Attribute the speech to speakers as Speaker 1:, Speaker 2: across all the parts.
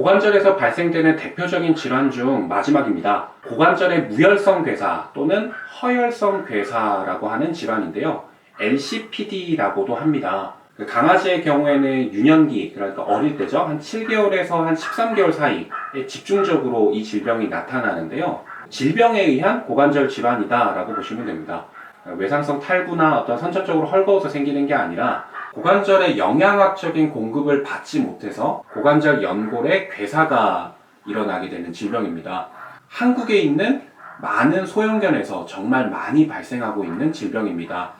Speaker 1: 고관절에서 발생되는 대표적인 질환 중 마지막입니다. 고관절의 무혈성 괴사 또는 허혈성 괴사라고 하는 질환인데요. LCPD라고도 합니다. 그 강아지의 경우에는 유년기, 그러니까 어릴 때죠. 한 7개월에서 한 13개월 사이에 집중적으로 이 질병이 나타나는데요. 질병에 의한 고관절 질환이다라고 보시면 됩니다. 외상성 탈구나 어떤 선천적으로 헐거워서 생기는 게 아니라 고관절의 영양학적인 공급을 받지 못해서 고관절 연골의 괴사가 일어나게 되는 질병입니다. 한국에 있는 많은 소형견에서 정말 많이 발생하고 있는 질병입니다.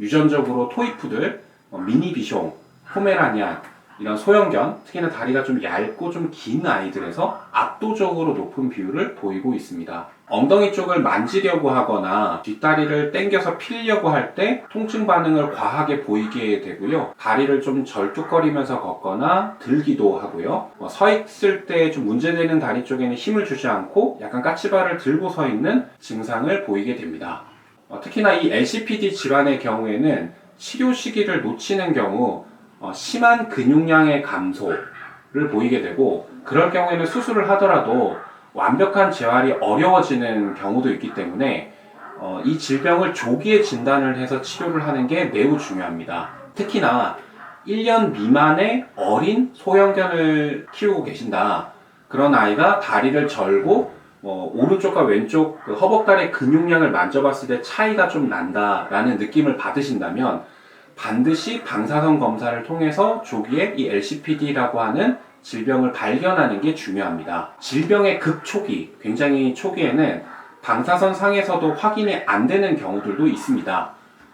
Speaker 1: 유전적으로 토이푸들, 어, 미니 비숑, 포메라니안 이런 소형견, 특히나 다리가 좀 얇고 좀 긴 아이들에서 압도적으로 높은 비율을 보이고 있습니다. 엉덩이 쪽을 만지려고 하거나 뒷다리를 당겨서 필려고 할 때 통증 반응을 과하게 보이게 되고요. 다리를 좀 절뚝거리면서 걷거나 들기도 하고요. 어, 서 있을 때 좀 문제되는 다리 쪽에는 힘을 주지 않고 약간 까치발을 들고 서 있는 증상을 보이게 됩니다. 어, 특히나 이 LCPD 질환의 경우에는 치료 시기를 놓치는 경우 어, 심한 근육량의 감소를 보이게 되고 그럴 경우에는 수술을 하더라도 완벽한 재활이 어려워지는 경우도 있기 때문에 어, 이 질병을 조기에 진단을 해서 치료를 하는 게 매우 중요합니다. 특히나 1년 미만의 어린 소형견을 키우고 계신다. 그런 아이가 다리를 절고 어, 오른쪽과 왼쪽 그 허벅다리 근육량을 만져봤을 때 차이가 좀 난다라는 느낌을 받으신다면 반드시 방사선 검사를 통해서 조기에 이 LCPD라고 하는 질병을 발견하는 게 중요합니다. 질병의 극초기, 굉장히 초기에는 방사선 상에서도 확인이 안 되는 경우들도 있습니다.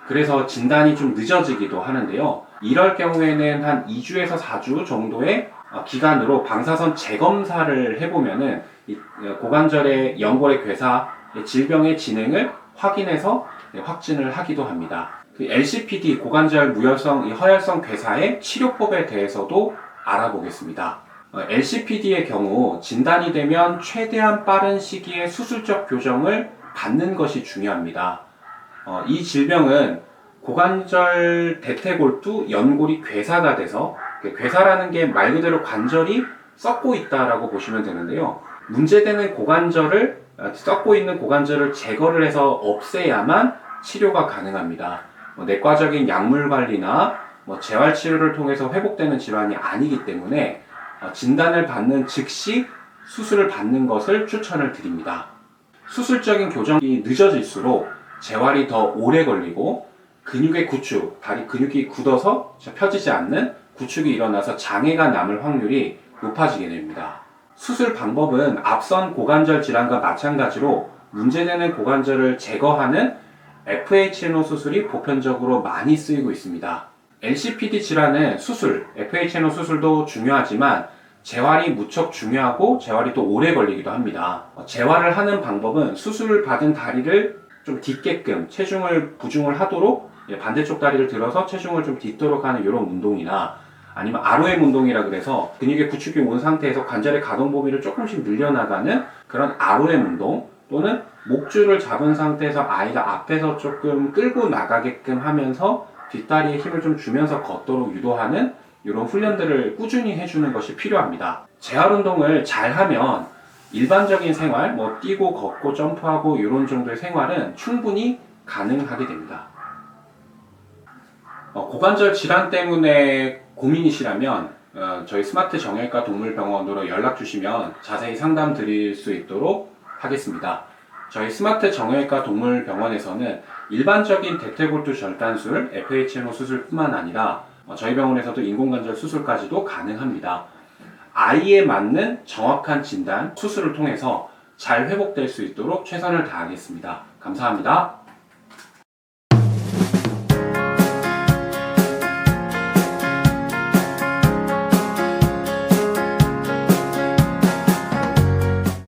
Speaker 1: 그래서 진단이 좀 늦어지기도 하는데요. 이럴 경우에는 한 2주에서 4주 정도의 어, 기간으로 방사선 재검사를 해보면은 이 어, 고관절의 연골의 괴사, 질병의 진행을 확인해서 네, 확진을 하기도 합니다. 그 LCPD 고관절 무혈성 이 허혈성 괴사의 치료법에 대해서도 알아보겠습니다. 어, LCPD의 경우 진단이 되면 최대한 빠른 시기에 수술적 교정을 받는 것이 중요합니다. 어, 이 질병은 고관절 대퇴골두 연골이 괴사가 돼서 그 괴사라는 게 말 그대로 관절이 썩고 있다라고 보시면 되는데요. 문제되는 고관절을 어, 썩고 있는 고관절을 제거를 해서 없애야만 치료가 가능합니다. 뭐 내과적인 약물 관리나 뭐 재활 치료를 통해서 회복되는 질환이 아니기 때문에 어, 진단을 받는 즉시 수술을 받는 것을 추천을 드립니다. 수술적인 교정이 늦어질수록 재활이 더 오래 걸리고 근육의 구축, 다리 근육이 굳어서 펴지지 않는 구축이 일어나서 장애가 남을 확률이 높아지게 됩니다. 수술 방법은 앞선 고관절 질환과 마찬가지로 문제되는 고관절을 제거하는 FHNO 수술이 보편적으로 많이 쓰이고 있습니다. LCPD 질환은 수술, FHNO 수술도 중요하지만 재활이 무척 중요하고 재활이 또 오래 걸리기도 합니다. 어, 재활을 하는 방법은 수술을 받은 다리를 좀 딛게끔 체중을 부중을 하도록 예, 반대쪽 다리를 들어서 체중을 좀 딛도록 하는 이런 운동이나 아니면 ROM 운동이라 그래서 근육의 구축이 온 상태에서 관절의 가동 범위를 조금씩 늘려나가는 그런 ROM 운동 또는 목줄을 잡은 상태에서 아이가 앞에서 조금 끌고 나가게끔 하면서 뒷다리에 힘을 좀 주면서 걷도록 유도하는 이런 훈련들을 꾸준히 해주는 것이 필요합니다. 재활 운동을 잘 하면 일반적인 생활, 뭐 뛰고 걷고 점프하고 이런 정도의 생활은 충분히 가능하게 됩니다. 어, 고관절 질환 때문에 고민이시라면 어, 저희 스마트 정형외과 동물병원으로 연락 주시면 자세히 상담 드릴 수 있도록 하겠습니다. 저희 스마트 정형외과 동물병원에서는 일반적인 대퇴골두 절단술, FHMO 수술뿐만 아니라 어, 저희 병원에서도 인공관절 수술까지도 가능합니다. 아이에 맞는 정확한 진단, 수술을 통해서 잘 회복될 수 있도록 최선을 다하겠습니다. 감사합니다.